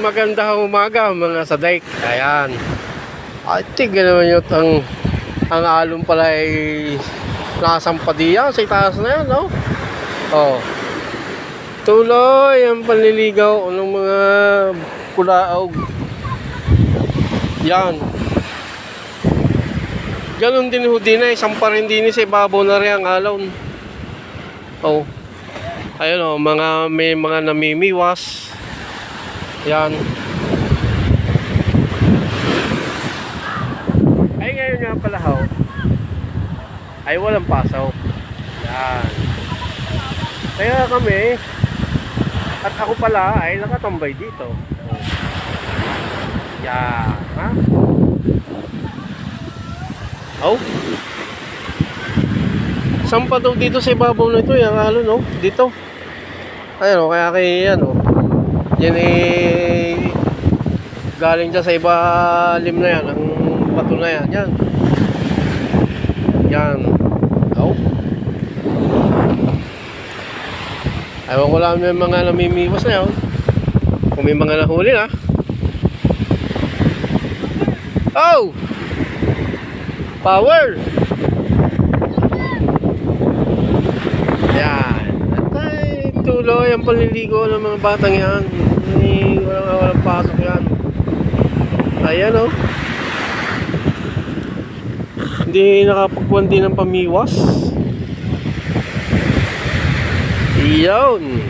magandang umaga mga sadik. Ayan. Ay, tignan naman yun ang ang alon pala ay nasampadiyan sa itaas na yan, no? Oh. Tuloy ang panliligaw ng mga kulaog. Yan. Ganon din ho din ay isang rin din sa ibabaw na rin ang alon. Oh. Ayun oh, mga may mga namimiwas. Yan. Ay ngayon nga pala ho. Ay walang pasaw. Yan. Kaya kami at ako pala ay nakatambay dito. Yan. Ha? Oh. Saan pa daw dito sa ibabaw na ito, yung halo, no? Dito. Ayun, oh, kaya kay, ano, yan eh, galing dyan sa ibalim na yan, ang bato na yan, yan. Yan. Oh. Ewan ko lang may mga namimiwas na yun. Kung may mga nahuli na. Oh! Power! Yan. At ay, tuloy ang paliligo ng mga batang yan. Ay, walang, walang pasok yan. Ayan oh. Hindi nakapagpuan din ng pamiwas. Iyon.